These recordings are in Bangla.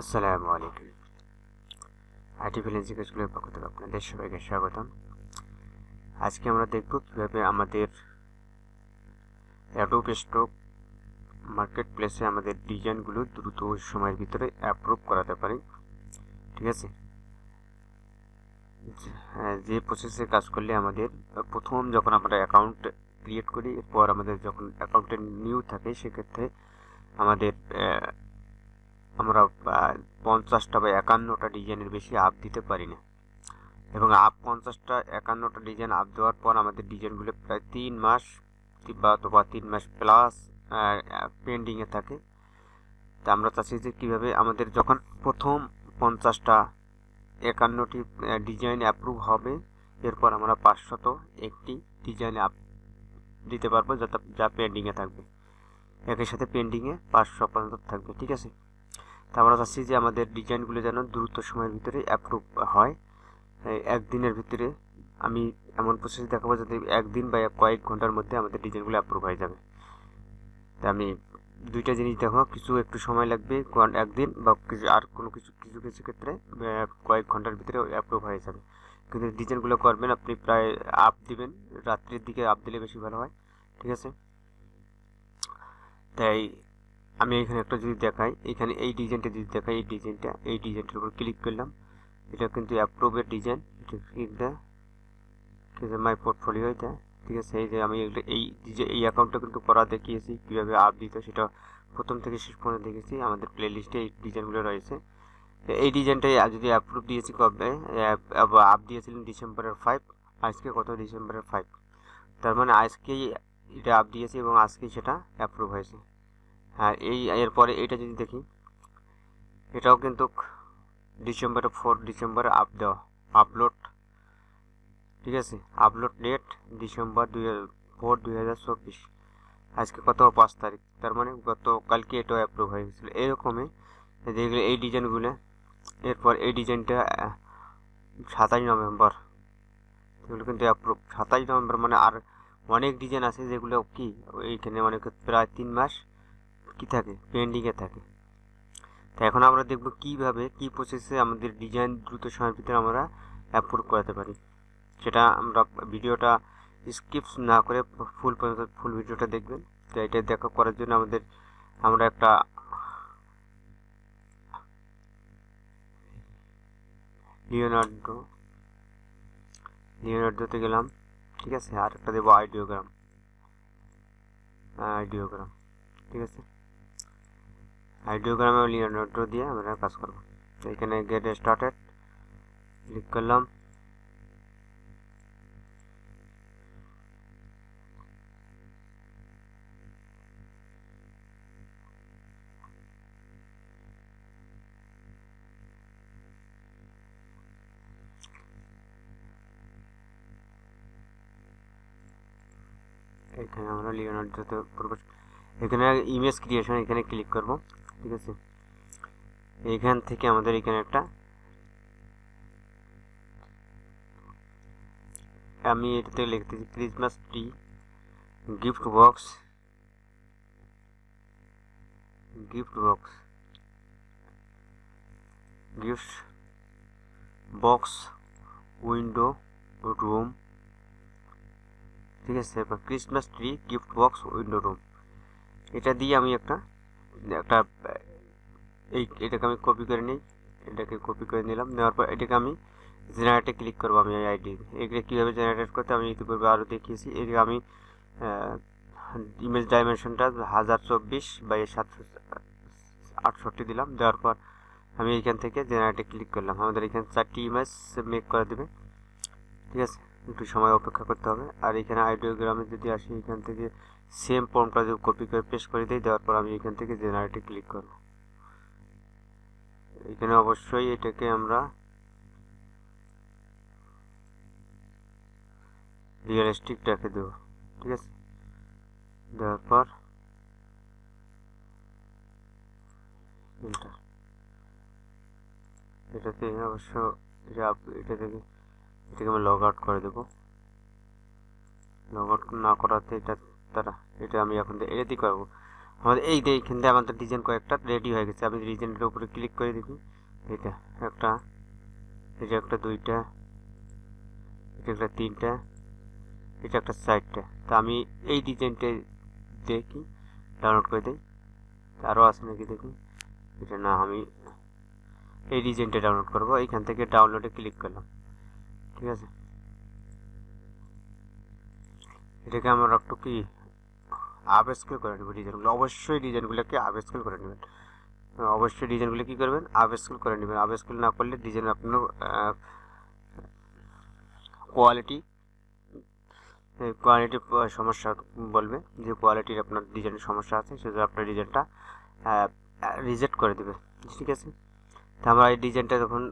আসসালামু আলাইকুম। আর্টিফিশিয়াল স্কুলের পক্ষ থেকে আপনাদের সবাইকে স্বাগতম। আজকে আমরা দেখব কীভাবে আমাদের অ্যাডোব স্টক মার্কেট প্লেসে আমাদের ডিজাইনগুলো দ্রুত সময়ের ভিতরে অ্যাপ্রুভ করাতে পারি। ঠিক আছে? যে প্রসেসে কাজ করলে আমাদের, প্রথম যখন আমরা অ্যাকাউন্ট ক্রিয়েট করি, এরপর আমাদের যখন অ্যাকাউন্টে নিউ থাকে, সেক্ষেত্রে আমাদের আমরা পঞ্চাশটা বা একান্নটা ডিজাইনের বেশি আপ দিতে পারি না এবং আপ পঞ্চাশটা, একান্নটা ডিজাইন আপ দেওয়ার পর আমাদের ডিজাইনগুলো প্রায় তিন মাস বা অথবা তিন মাস প্লাস পেন্ডিংয়ে থাকে। তা আমরা চাচ্ছি যে কীভাবে আমাদের যখন প্রথম পঞ্চাশটা, একান্নটি ডিজাইন অ্যাপ্রুভ হবে, এরপর আমরা পাঁচশত একটি ডিজাইন আপ দিতে পারব যাতে, যা পেন্ডিংয়ে থাকবে। একই সাথে পেন্ডিংয়ে পাঁচশো পর্যন্ত থাকবে, ঠিক আছে? আমরা চাচ্ছি যে আমাদের ডিজাইনগুলো যেন দ্রুত সময়ের ভিতরে অ্যাপ্রুভ হয়। একদিনের ভিতরে আমি এমন প্রসেস দেখাবো যাতে একদিন বা কয়েক ঘণ্টার মধ্যে আমাদের ডিজাইনগুলো অ্যাপ্রুভ হয়ে যাবে। তা আমি দুইটা জিনিস দেখো কিছু একটু সময় লাগবে একদিন বা কিছু আর কোনো কিছু কিছু কিছু ক্ষেত্রে কয়েক ঘণ্টার ভিতরে অ্যাপ্রুভ হয়ে যাবে। কিন্তু ডিজাইনগুলো করবেন, আপনি প্রায় আপ দিবেন, রাত্রির দিকে আপ দিলে বেশি ভালো হয়, ঠিক আছে? তাই আমি এখানে একটা যদি দেখাই। এখানে এই ডিজাইনটা যদি দেখাই, এই ডিজাইনটা এই ডিজাইনটার উপর ক্লিক করলাম, এটা কিন্তু অ্যাপ্রুভের ডিজাইন এটা ঠিক আছে মাই পোর্টফোলিও এটা। ঠিক আছে, এই যে আমি এই ডিজাইন এই অ্যাকাউন্টটা কিন্তু করা দেখিয়েছি, কীভাবে আপ দিতে সেটা প্রথম থেকে শেষ পর্যন্ত দেখেছি। আমাদের প্লে লিস্টে এই ডিজাইনগুলো রয়েছে। এই ডিজাইনটাই যদি অ্যাপ্রুভ দিয়েছি কবে? আপ দিয়েছিলেন ডিসেম্বরের ফাইভ আজকে কত ডিসেম্বরের ফাইভ তার মানে আজকেই এটা আপ দিয়েছি এবং আজকেই সেটা অ্যাপ্রুভ হয়েছে। আর এই, এরপরে এটা যদি দেখি, এটাও কিন্তু ডিসেম্বরে ফোর ডিসেম্বরে আপ দেওয়া আপলোড ঠিক আছে? আপলোড ডেট ডিসেম্বর দুই হাজার ফোর দুই হাজার চব্বিশ। আজকে কত, পাঁচ তারিখ? তার মানে গত কালকে এটাও অ্যাপ্রুভ হয়ে গেছিল। এরকমই যেগুলো এই ডিজাইনগুলো এরপর এই ডিজাইনটা সাতাশ নভেম্বর। এগুলো কিন্তু অ্যাপ্রুভ সাতাশ নভেম্বর মানে আর অনেক ডিজাইন আছে যেগুলো কি, এইখানে অনেক প্রায় তিন মাস কি থাকে পেন্ডিংয়ে থাকে তো এখন আমরা দেখব কীভাবে, কি প্রসেসে আমাদের ডিজাইন দ্রুত সময়ের ভিতরে আমরা অ্যাপ্রুভ করাতে পারি। সেটা আমরা ভিডিওটা স্কিপস না করে ফুল পর্যন্ত ফুল ভিডিওটা দেখবেন। তো এটা দেখা করার জন্য আমাদের, আমরা একটা লিওনার্ডো লিওনার্ডোতে গেলাম, ঠিক আছে? আর একটা দেবো আইডিওগ্রাম আইডিওগ্রাম, ঠিক আছে? আইডিওগ্রামে লিওনার্ডো দিয়ে আমরা কাজ করব। এখানে গেট স্টার্টেড ক্লিক করলাম। এখানে আমরা লিওনার্ডোতে এখানে ইমেজ ক্রিয়েশন এখানে ক্লিক করব। ঠিক আছে এখান থেকে আমাদের এখানে একটা আমি এটাতে লিখতেছি Christmas tree gift box gift box gift box window room ঠিক আছে Christmas tree gift box window room এটা দিয়ে আমি একটা একটা এই এটাকে আমি কপি করে নিই। এটাকে কপি করে নিলাম। নেওয়ার পর এটাকে আমি জেনারেটে ক্লিক করব আমি এই আইডি এগুলো কীভাবে জেনারেট করতে আমি ইতিপূর্বে আরও দেখিয়েছি। এদিকে আমি ইমেজ ডাইমেনশনটা হাজার চব্বিশ বা সাতশো, আটষট্টি দিলাম। দেওয়ার পর আমি এইখান থেকে জেনারেটে ক্লিক করলাম। আমাদের এখানে চারটি ইমেজ মেক করে দেবে। ঠিক আছে? একটু সময় অপেক্ষা করতে হবে। আর এখানে আইডিওগ্রামে যদি আসি, এখান থেকে সেম ফর্মটা যদি কপি করে পেস্ট করে দিই, দেওয়ার পর আমি এখান থেকে জেনারেটে ক্লিক করব। এখানে অবশ্যই এটাকে আমরা রিয়েলিস্টিক রেখে দেবো, ঠিক আছে? দেওয়ার পর এটাতে অবশ্য এটা এটা থেকে, এটাকে আমি লগ আউট করে দেবো। লগ আউট না করাতে এটা তারা এটা আমি এখন এটা দিয়ে করব। আমাদের এই এইখান থেকে আমাদের ডিজাইন কয়েকটা রেডি হয়ে গেছে। আমি ডিজাইনের উপরে ক্লিক করে দিবি এটা একটা এটা একটা দুইটা, এটা একটা তিনটা, এটা একটা চারটা। তা আমি এই ডিজাইনটা দেখি ডাউনলোড করে দিই। আরও আছে নাকি দেখি? এটা না, আমি এই ডিজাইনটা ডাউনলোড করব। এইখান থেকে ডাউনলোডে ক্লিক করলাম। ঠিক আছে? এটাকে আমার একটু কি আপ করে নেবেন ডিজাইনগুলো। অবশ্যই ডিজাইনগুলোকে আপ করে নেবেন। অবশ্যই ডিজাইনগুলো কী করবেন? আপ করে নেবেন। আপ না করলে ডিজাইন আপনার কোয়ালিটি কোয়ালিটি সমস্যা বলবে যে কোয়ালিটির আপনার ডিজাইনের সমস্যা আছে, সেজন্য আপনার ডিজাইনটা রিজেক্ট করে দেবে। ঠিক আছে? তা আমরা এই ডিজাইনটা যখন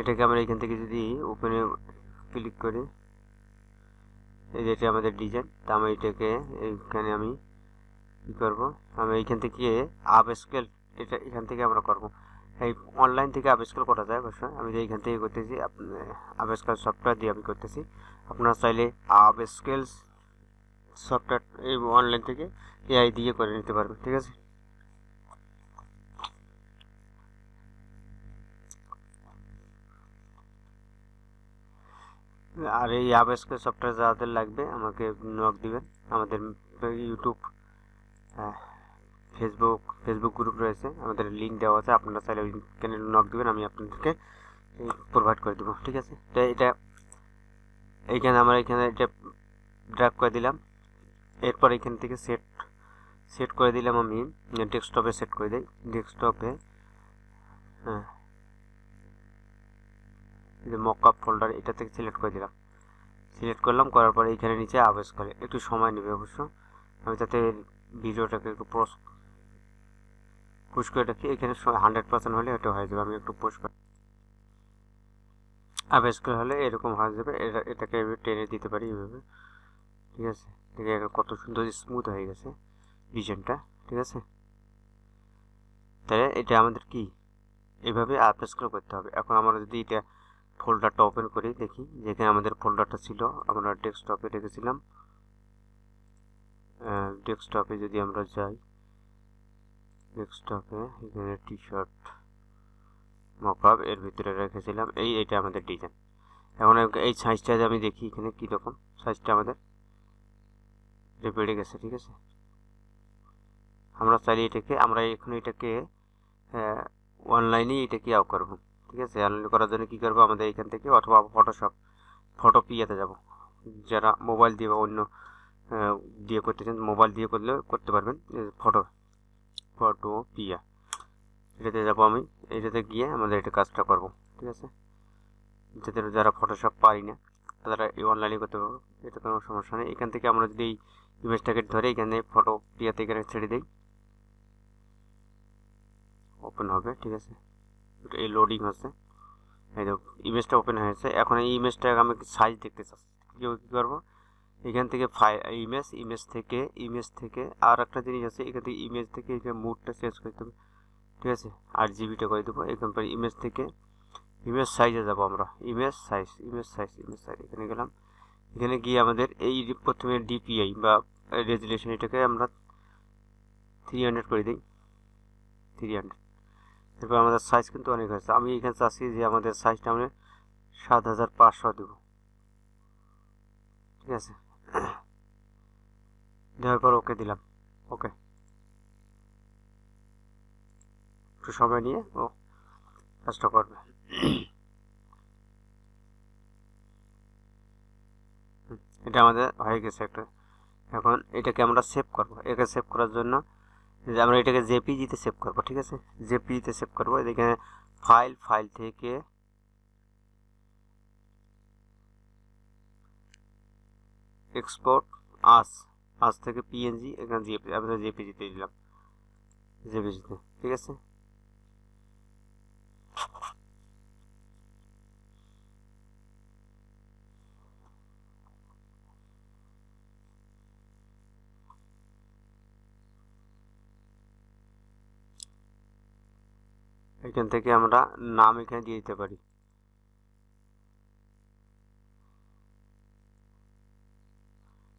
এটাকে আমরা এখান থেকে যদি ওপেনে ক্লিক করি এই যেটা আমাদের ডিজাইন তা আমি এটাকে এইখানে আমি কী করব। আমি এইখান থেকে আপ স্কেল এটা এখান থেকে আমরা করব। এই অনলাইন থেকে আপ স্কেল করা যায় অবশ্যই আমি যে এইখান থেকে করতেছি আপ স্কেল সফটওয়্যার দিয়ে আমি করতেছি। আপনারা চাইলে আপ স্কেল সফটওয়্যার এই অনলাইন থেকে এআই দিয়ে করে নিতে পারবেন, ঠিক আছে? আর এই আবেসকে সফটওয়্যার যাদের লাগবে, আমাকে নক দিবেন। আমাদের ইউটিউব ফেসবুক ফেসবুক গ্রুপ রয়েছে। আমাদের লিঙ্ক দেওয়া আছে। আপনারা চাইলে ওইখানে নক দিবেন, আমি আপনাদেরকে প্রোভাইড করে দেবো, ঠিক আছে? তো এটা, এইখানে আমরা এখানে এটা ড্রাগ করে দিলাম। এরপর এখান থেকে সেট সেট করে দিলাম আমি। ডেস্কটপে সেট করে দিই। ডেস্কটপে হ্যাঁ যে মকআপ ফোল্ডার এটা থেকে সিলেক্ট করে দিলাম। সিলেক্ট করলাম, করার পরে এখানে নিচে আবেস করে। একটু সময় নেবে অবশ্য। আমি তাতে ভিডিওটাকে একটু পোস পুশ করে রাখি। এখানে হান্ড্রেড পার্সেন্ট হলে এটা হয়ে যাবে। আমি একটু পোস্ট করি আবেস করে হলে এরকম হয়ে যাবে। এটা, এটাকে টেনে দিতে পারি এইভাবে। ঠিক আছে? দেখে কত সুন্দর স্মুথ হয়ে গেছে ডিজাইনটা ঠিক আছে? তাহলে এটা আমাদের কি? এভাবে আবেস করে করতে হবে। এখন আমরা যদি এটা ফোল্ডারটা ওপেন করি, দেখি যেখানে আমাদের ফোল্ডারটা ছিল, আমরা ডেস্কটপে রেখেছিলাম। ডেস্কটপে যদি আমরা যাই, ডেস্কটপে এখানে টি শার্ট মকআপ এর ভিতরে রেখেছিলাম, এই এটা আমাদের ডিজাইন। এখন এই সাইজটা আমি দেখি এখানে কীরকম সাইজটা আমাদের বেড়ে গেছে, ঠিক আছে? আমরা চাইলে এটাকে, আমরা এখন এটাকে অনলাইনেই এটাকে আও করব। ঠিক আছে অনলাইন করার জন্য কী করব আমাদের এখান থেকে? অথবা ফটোশপ ফটো পিয়াতে যাব। যারা মোবাইল দিয়ে বা অন্য দিয়ে করতে চান মোবাইল দিয়ে করলে করতে পারবেন। ফটো ফটো পিয়া এটাতে যাব আমি। এটাতে গিয়ে আমাদের এটা কাজটা করব, ঠিক আছে? যাতে যারা ফটোশপ পারি না, তারা এই অনলাইনে করতে পারব। এটা কোনো সমস্যা নেই। এখান থেকে আমরা যদি এই ইমেজটাকে ধরে এখানে ফটো পিয়াতে এখানে ছেড়ে দিই ওপেন হবে, ঠিক আছে? এই লোডিং হচ্ছে। এই দেখো ইমেজটা ওপেন হয়েছে। এখন এই ইমেজটা আমি সাইজ দেখতে চাচ্ছি। কী করব এখান থেকে ফাই ইমেজ ইমেজ থেকে ইমেজ থেকে আর একটা জিনিস আছে, এখান থেকে ইমেজ থেকে এখানে মুডটা চেঞ্জ করে দেবো। ঠিক আছে? আর জিবিটা করে দেবো। এখান পরে ইমেজ থেকে ইমেজ সাইজে যাব আমরা। Image size image size image size এখানে গেলাম। এখানে গিয়ে আমাদের এই প্রথমে ডিপিআই বা রেজুলেশন এটাকে আমরা থ্রি হান্ড্রেড করে দিই। থ্রি হান্ড্রেড এরপর আমাদের সাইজ কিন্তু অনেক হয়েছে। আমি এখানে চাচ্ছি যে আমাদের সাইজটা আমি সাত হাজার পাঁচশো দেব। ঠিক আছে? দেওয়ার পর ওকে দিলাম। ওকে একটু সময় নিয়ে ও কাজটা করবে। এটা আমাদের হয়ে গেছে একটা। এখন এটাকে আমরা সেভ করব। একে সেভ করার জন্য আমরা এটাকে জেপিজিতে সেভ করব, ঠিক আছে? জেপিজিতে সেভ করব এখানে ফাইল ফাইল থেকে এক্সপোর্ট আস আস থেকে পিএনজি এখানে জেপি আমি জেপিজিতে দিলাম জেপিজিতে ঠিক আছে? এখান থেকে আমরা নাম এখানে দিয়ে দিতে পারি।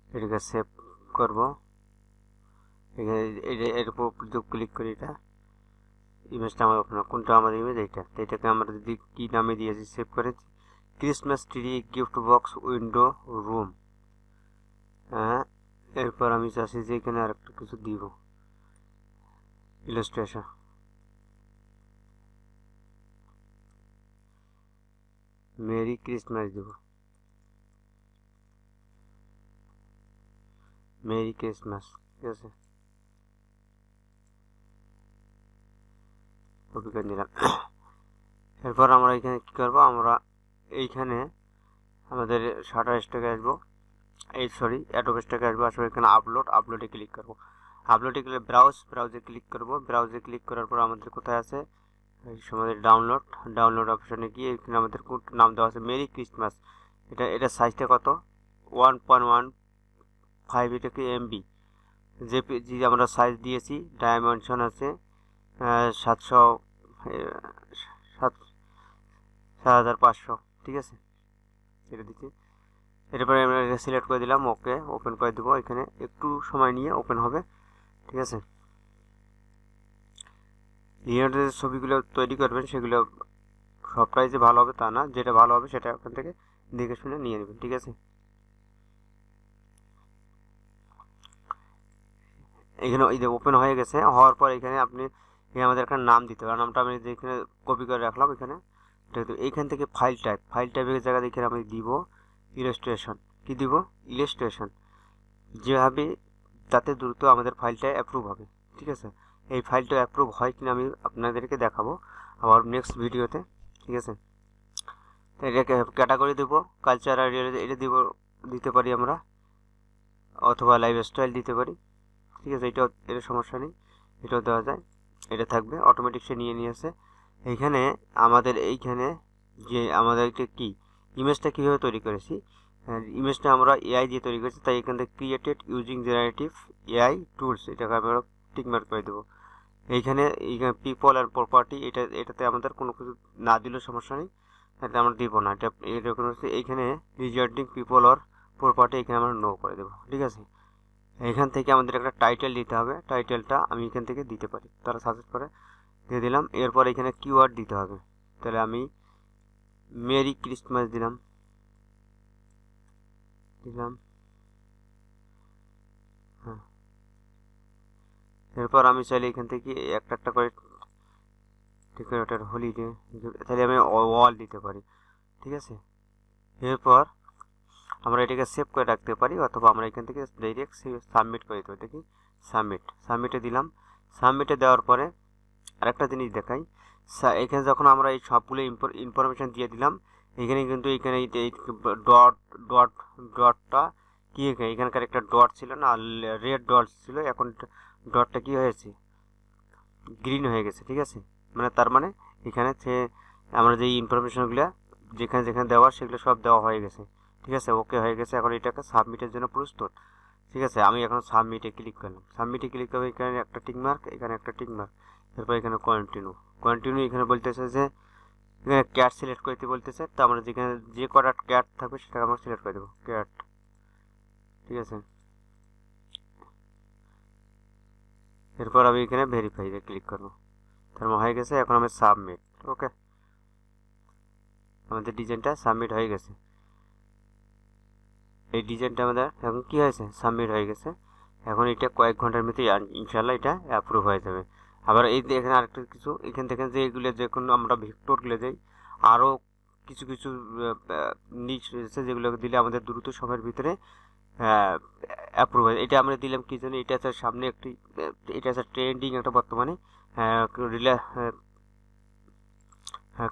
এটাকে সেভ করব। এখানে এর উপর ক্লিক করি এটা। ইমেজটা আমার ওখানে কোনটা আমাদের ইমেজ এইটা। তো এটাকে আমরা যদি কি নামে দিয়েছি সেভ করেছি Christmas tree gift box window room হ্যাঁ এরপর আমি চাচ্ছি যে এখানে আরেকটা কিছু দিব। ইলাস্ট্রেশন মেরি ক্রিসমাস দিব। মেরি ক্রিসমাস, ঠিক আছে? করে নিলাম। এরপর আমরা এখানে কি করব? আমরা এইখানে আমাদের শাটার স্টকে আসব। এই সরি অ্যাডোব স্টকে আসব। আসলে এখানে আপলোড আপলোডে ক্লিক করব। আপলোডে ক্লিক ব্রাউজ ব্রাউজে ক্লিক করব। ব্রাউজে ক্লিক করার পর আমাদের কোথায় আছে? আমাদের ডাউনলোড ডাউনলোড অপশানে গিয়ে এখানে আমাদের কোন নাম দেওয়া আছে মেরি ক্রিসমাস এটা এটা সাইজটা কত? ওয়ান পয়েন্ট ওয়ান ফাইভ এটাকে এমবি যে আমরা সাইজ দিয়েছি ডাইমেনশন আছে সাতশো সাত সাত হাজার পাঁচশো, ঠিক আছে? এটা দিচ্ছি। এরপরে আমরা সিলেক্ট করে দিলাম ওকে ওপেন করে দেবো। এখানে একটু সময় নিয়ে ওপেন হবে, ঠিক আছে? লিওনার্ডো যে ছবিগুলো তৈরি করবেন, সেগুলো সবটাই যে ভালো হবে তা না। যেটা ভালো হবে সেটা ওখান থেকে দেখে শুনে নিয়ে নেবেন, ঠিক আছে? এখানে এই যে ওপেন হয়ে গেছে, হওয়ার পর এখানে আপনি আমাদের একটা নাম দিতে হবে। নামটা আমি যেখানে কপি করে রাখলাম, এখানে এইখান থেকে ফাইল টাইপ ফাইল টাইপের জায়গা দেখে আমি দিব ইলাস্ট্রেশন কি দিব? ইলাস্ট্রেশন যেভাবে তাতে দ্রুত আমাদের ফাইলটা অ্যাপ্রুভ হবে, ঠিক আছে? এই ফাইলটা অ্যাপ্রুভ হয় কিনা আমি আপনাদেরকে দেখাবো আবার নেক্সট ভিডিওতে ঠিক আছে? তো এটাকে ক্যাটাগরি দেবো কালচার আর এটা দিব, দিতে পারি আমরা, অথবা লাইফ স্টাইল দিতে পারি, ঠিক আছে? এটাও এর সমস্যা নেই, এটাও দেওয়া যায়, এটা থাকবে অটোমেটিক সে নিয়ে নিয়েছে। এইখানে আমাদের এইখানে যে আমাদের এটা কি ইমেজটা কীভাবে তৈরি করেছি? ইমেজটা আমরা এআই দিয়ে তৈরি করেছি, তাই এখান থেকে created using generative AI tools এটাকে আমরা টিকমার্ক করে দেবো। এইখানে পিপল আর প্রপার্টি এটা, এটাতে আমাদের কোনো কিছু না দিলেও সমস্যা নেই। তাতে আমরা দিব না। এটা এরকম হচ্ছে, এইখানে রিজার্টিং পিপল আর প্রপার্টি এখানে আমরা নো করে দেবো। ঠিক আছে? এখান থেকে আমাদের একটা টাইটেল দিতে হবে। টাইটেলটা আমি এখান থেকে দিতে পারি। তারা সাজেস্ট করে। দিয়ে দিলাম। এরপর এখানে কিওয়ার্ড দিতে হবে। তাহলে আমি মেরি ক্রিসমাস দিলাম। দিলাম। এরপর আমি চাইলে এখান থেকে একটা একটা করে ডেকোরেটর হলিডে তাহলে আমি ওয়াল দিতে পারি, ঠিক আছে? এরপর আমরা এটাকে সেভ করে রাখতে পারি, অথবা আমরা এখান থেকে ডাইরেক্ট সাবমিট করে দিতে দেখি? সাবমিট সাবমিটে দিলাম। সাবমিটে দেওয়ার পরে আরেকটা জিনিস দেখাই। এখানে যখন আমরা এই সবগুলো ইনফরমেশান দিয়ে দিলাম, এখানে কিন্তু এখানে ডট ডট ডটটা কি এখানকার একটা ডট ছিল না রেড ডট ছিল, এখন ডটটা কি হয়েছে গ্রিন হয়ে গেছে, ঠিক আছে? মানে তার মানে এখানে সে আমরা যে ইনফরমেশনগুলো যেখানে যেখানে দেওয়ার সেগুলো সব দেওয়া হয়ে গেছে, ঠিক আছে? ওকে হয়ে গেছে, এখন এটাকে সাবমিটের জন্য প্রস্তুত, ঠিক আছে? আমি এখন সাবমিটে ক্লিক করলাম। সাবমিটে ক্লিক করব এখানে একটা টিক মার্ক এখানে একটা টিক মার্ক এরপর এখানে কন্টিনিউ কন্টিনিউ এখানে বলতেছে যে, এখানে ক্যাট সিলেক্ট করতে বলতেছে, তো আমরা যেখানে যে কটা ক্যাট থাকবে সেটাকে আমরা সিলেক্ট করে দেবো ক্যাট ঠিক আছে? এরপর আমি এখানে ভেরিফাইতে ক্লিক করব। তার মানে হয়ে গেছে, এখন আমি সাবমিট ওকে আমাদের ডিজাইনটা সাবমিট হয়ে গেছে। এই ডিজাইনটা আমাদের এখন কি হয়েছে? সাবমিট হয়ে গেছে। এখন এটা কয়েক ঘণ্টার মধ্যে ইনশাল্লাহ এটা অ্যাপ্রুভ হয়ে যাবে। আবার এই এখানে আরেকটা কিছু, এখান থেকে যে এগুলো যে কোনো আমরা ভিক্টরগুলো যাই আরও কিছু কিছু নিচ রয়েছে যেগুলো দিলে আমাদের দ্রুত সময়ের ভিতরে অ্যাপ্রুভ হয় এটা আমরা দিলাম কি জানি, এটা আছে সামনে একটি, এটা আছে ট্রেন্ডিং একটা বর্তমানে রিলা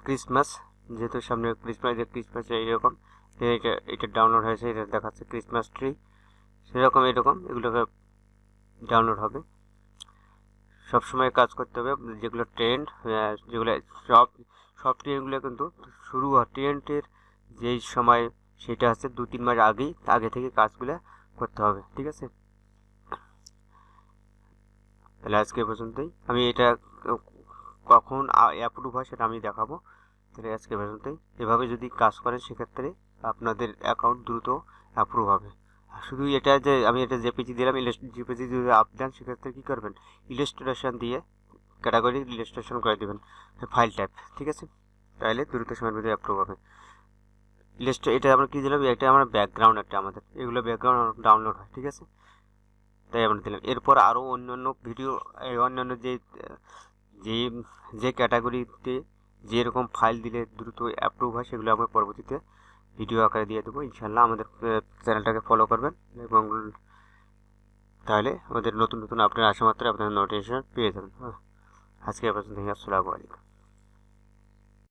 ক্রিসমাস যেহেতু সামনে ক্রিসমাস ক্রিসমাস এইরকম এটা এটা ডাউনলোড হয়েছে, এটা দেখাচ্ছে ক্রিসমাস ট্রি সেরকম এরকম, এগুলোকে ডাউনলোড হবে। সবসময় কাজ করতে হবে, যেগুলো ট্রেন্ড যেগুলো সব সব ট্রেন্ডগুলো কিন্তু শুরু হয় ট্রেন্ডের যেই সময় সেটা আছে দু তিন মাস আগেই, আগে থেকে কাজগুলো করতে হবে, ঠিক আছে? তাহলে আজকে পর্যন্তই। আমি এটা কখন অ্যাপ্রুভ হয় সেটা আমি দেখাবো। তাহলে আজকে পর্যন্তই। এভাবে যদি কাজ করেন সেক্ষেত্রে আপনাদের অ্যাকাউন্ট দ্রুত অ্যাপ্রুভ হবে। শুধু এটা যে আমি এটা জেপিজি দিলাম জেপিজি যদি আপ দেন, সেক্ষেত্রে কী করবেন? ইলাস্ট্রেশন দিয়ে ক্যাটাগরি ইলাস্ট্রেশন করে দেবেন ফাইল টাইপ ঠিক আছে? তাহলে দ্রুত সময়ের মধ্যে অ্যাপ্রুভ হবে। ইলাস্ট্রে এটা আমরা কী দিলাম? এটা আমার ব্যাকগ্রাউন্ড একটা আমাদের, এগুলো ব্যাকগ্রাউন্ড ডাউনলোড হয়, ঠিক আছে? তাই আমরা দিলাম। এরপর আরও অন্য অন্য ভিডিও অন্যান্য যে যে যে ক্যাটাগরিতে যেরকম ফাইল দিলে দ্রুত অ্যাপ্রুভ হয়, সেগুলো আমরা পরবর্তীতে ভিডিও আকারে দিয়ে দেবো। ইনশাল্লাহ আমাদের চ্যানেলটাকে ফলো করবেন এবং তাহলে আমাদের নতুন নতুন আপডেট আসা মাত্র আপনাদের নোটিফিকেশন পেয়ে যাবেন। আজকে পর্যন্ত আসসালামু আলাইকুম।